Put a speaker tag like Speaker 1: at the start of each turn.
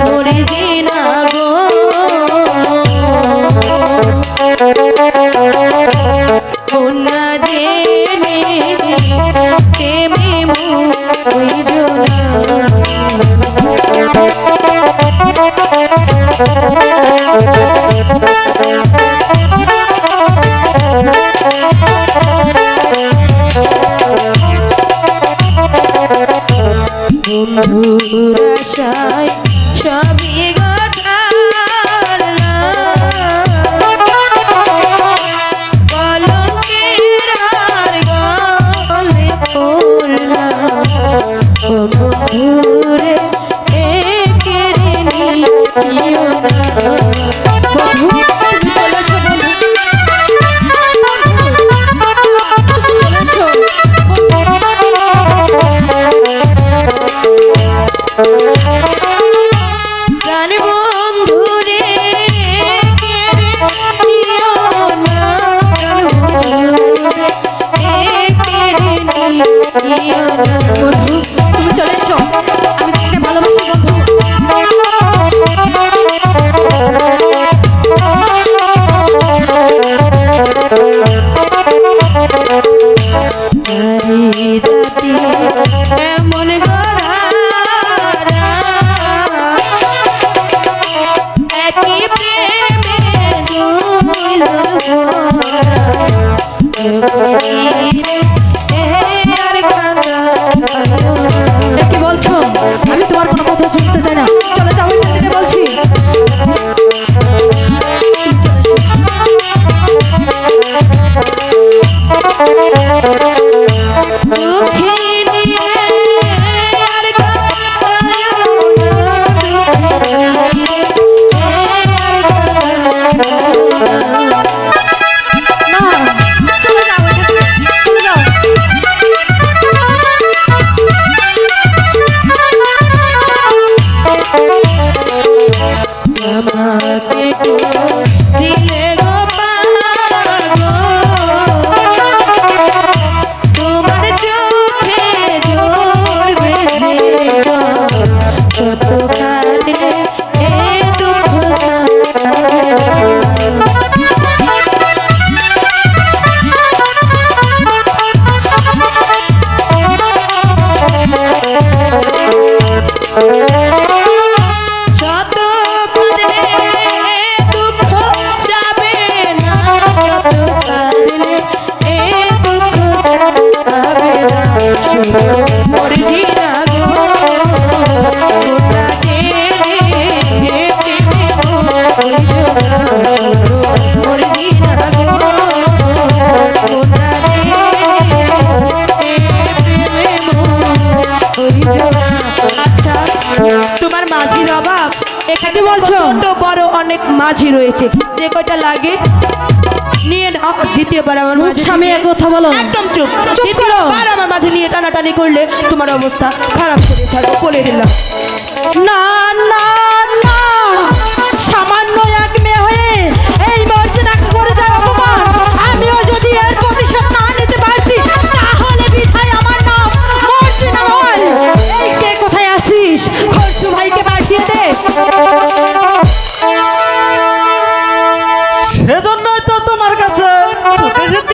Speaker 1: মরে যে বন্ধুর সবই এমন গড়া একই প্রেমে দুই তোমার মাঝির অভাব? এখানে বলছো? ছোট বড় অনেক মাঝি রয়েছে। যে কয়টা লাগে? নিয়ে দ্বিতীয়বার আমার
Speaker 2: স্বামী এক কথা বলো।
Speaker 1: একদম চুপ।
Speaker 2: চুপ করো।
Speaker 1: আর আমার মাঝে নিয়ে টানাটানি করলে তোমার অবস্থা খারাপ করে ছাড়ো বলে দিলাম।
Speaker 2: না